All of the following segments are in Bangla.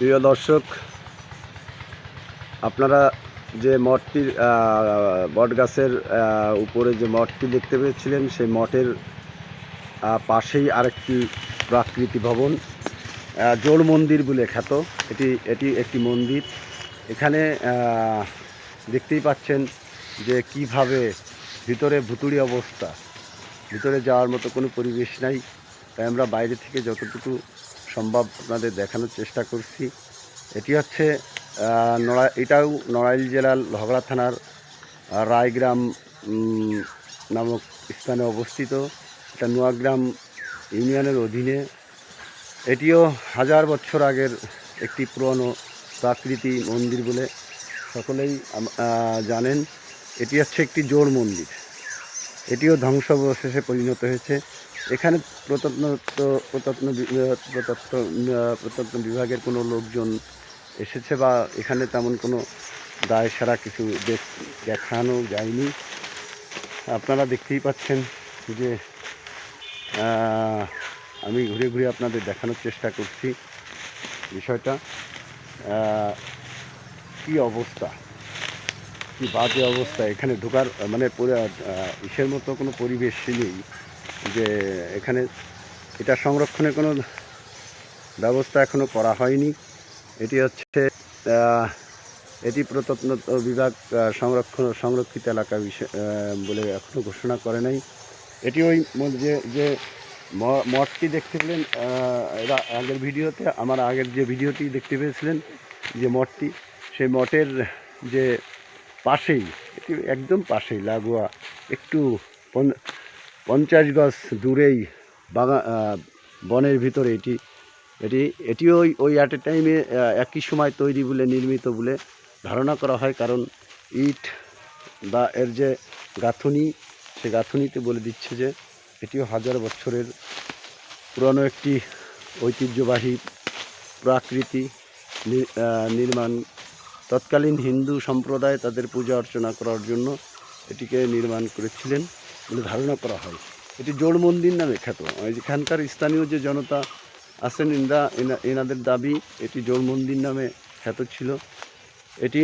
প্রিয় দর্শক, আপনারা যে মঠটির বট গাছের উপরে যে মঠটি দেখতে পেয়েছিলেন, সেই মঠের পাশেই আরেকটি প্রাকৃতিক ভবন জোড় মন্দির বলে খ্যাত। এটি এটি একটি মন্দির। এখানে দেখতেই পাচ্ছেন যে কীভাবে ভিতরে ভুতুড়ি অবস্থা। ভিতরে যাওয়ার মতো কোনো পরিবেশ নাই। তাই আমরা বাইরে থেকে যতটুকু সম্ভব আপনাদের দেখানোর চেষ্টা করছি। এটি হচ্ছে নড়া, এটাও নড়াইল জেলার লহগড়া থানার রায়গ্রাম নামক স্থানে অবস্থিত। এটা নোয়াগ্রাম ইউনিয়নের অধীনে। এটিও হাজার বছর আগের একটি পুরনো প্রাকৃতি মন্দির বলে সকলেই জানেন। এটি হচ্ছে একটি জোড় মন্দির। এটিও ধ্বংসাবশেষে পরিণত হয়েছে। এখানে প্রত্ন প্রত্ন প্রত্ন প্রত্ন বিভাগের কোনো লোকজন এসেছে বা এখানে তেমন কোনো দায় সারা কিছু দেখ- দেখানো যায়নি। আপনারা দেখতেই পাচ্ছেন যে আমি ঘুরে ঘুরে আপনাদের দেখানোর চেষ্টা করছি বিষয়টা। কি অবস্থা? কি বাজে অবস্থা? এখানে ঢোকার মানে ইসের মতো কোনো পরিবেশ নেই। যে এখানে এটা সংরক্ষণের কোনো ব্যবস্থা এখনও করা হয়নি। এটি হচ্ছে এটি প্রত্ন বিভাগ সংরক্ষণ সংরক্ষিত এলাকা বিষয় বলে এখনও ঘোষণা করে নাই। এটি ওই যে যে মঠটি দেখতে পেলেন আগের ভিডিওতে, আমার আগের যে ভিডিওটি দেখতে পেয়েছিলেন, যে মঠটি, সেই মঠের যে পাশেই এটি একদম পাশেই, লাগোয়া, একটু পঞ্চাশ গজ দূরেই বাগা বনের ভিতরে এটি এটি, এটিও ওই ওই অ্যাট এ টাইমে একই সময় তৈরি বলে, নির্মিত বলে ধারণা করা হয়। কারণ ইট বা এর যে গাঁথুনি, সে গাঁথুনিতে বলে দিচ্ছে যে এটিও হাজার বছরের পুরনো একটি ঐতিহ্যবাহী প্রাকৃতি নির্মাণ। তৎকালীন হিন্দু সম্প্রদায় তাদের পূজা অর্চনা করার জন্য এটিকে নির্মাণ করেছিলেন। বলে ধারণা করা হয়। এটি জোড় মন্দির নামে খ্যাত। এখানকার স্থানীয় যে জনতা আছেন ইন্দা এনা- এনাদের দাবি এটি জোড় মন্দির নামে খ্যাত ছিল। এটি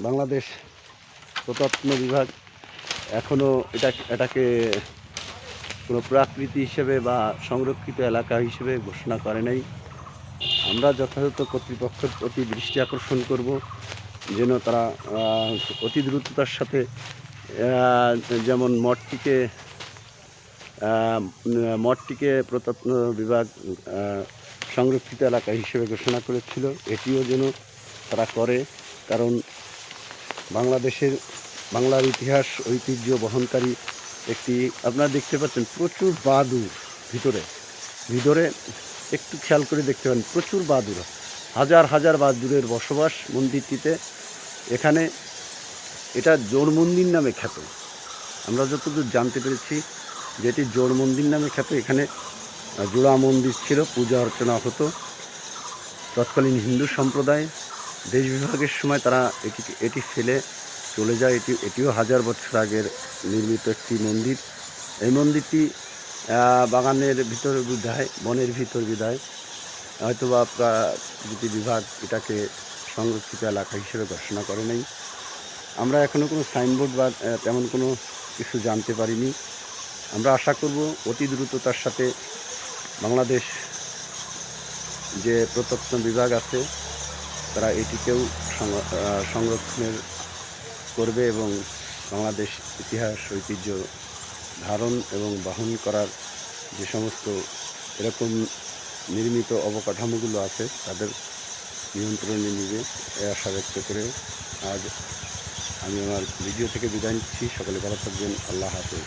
বাংলাদেশ প্রত্ন বিভাগ এখনও এটা, এটাকে কোনো প্রাকৃতি হিসেবে বা সংরক্ষিত এলাকা হিসেবে ঘোষণা করে নাই। আমরা যথাযথ কর্তৃপক্ষের প্রতি দৃষ্টি আকর্ষণ করব, যেন তারা অতি দ্রুততার সাথে যেমন মঠটিকে মঠটিকে প্রত্ন বিভাগ সংরক্ষিত এলাকা হিসেবে ঘোষণা করেছিল। এটিও যেন তারা করে, কারণ বাংলাদেশের বাংলার ইতিহাস ঐতিহ্য বহনকারী একটি, আপনারা দেখতে পাচ্ছেন প্রচুর বাদুর ভিতরে। ভিতরে একটু খেয়াল করে দেখতে পারেন, প্রচুর বাদুর হাজার হাজার বাদুরের বসবাস মন্দিরটিতে। এখানে এটা জোড় মন্দির নামে খ্যাত। আমরা যতদূর জানতে পেরেছি যে এটি জোড় মন্দির নামে খ্যাত। এখানে জোড়া মন্দির ছিল, পূজা অর্চনা হতো। তৎকালীন হিন্দু সম্প্রদায়, দেশ বিভাগের সময় তারা এটি এটি ফেলে চলে যায়। এটি, এটিও হাজার বছর আগের নির্মিত একটি মন্দির। এই মন্দিরটি বাগানের ভিতর বিধায় বনের ভিতর বিধায় হয়তো বা প্রকৃতি বিভাগ এটাকে সংরক্ষিত এলাকা হিসেবে ঘোষণা করে নাই। আমরা এখনও কোনো সাইনবোর্ড বা তেমন কোনো কিছু জানতে পারিনি। আমরা আশা করব অতি দ্রুততার সাথে বাংলাদেশ যে প্রত্যক্ষ বিভাগ আছে, তারা এটিকেও সংরক্ষণের করবে এবং বাংলাদেশ ইতিহাস, ঐতিহ্য ধারণ এবং বহন করার যে সমস্ত এরকম নির্মিত অবকাঠামোগুলো আছে, তাদের নিয়ন্ত্রণে নিবে, এ আশা ব্যক্ত করে আজ আমি আমার ভিডিও থেকে বিদায় নিচ্ছি। সকলে ভালো থাকবেন। আল্লাহ হাফেজ।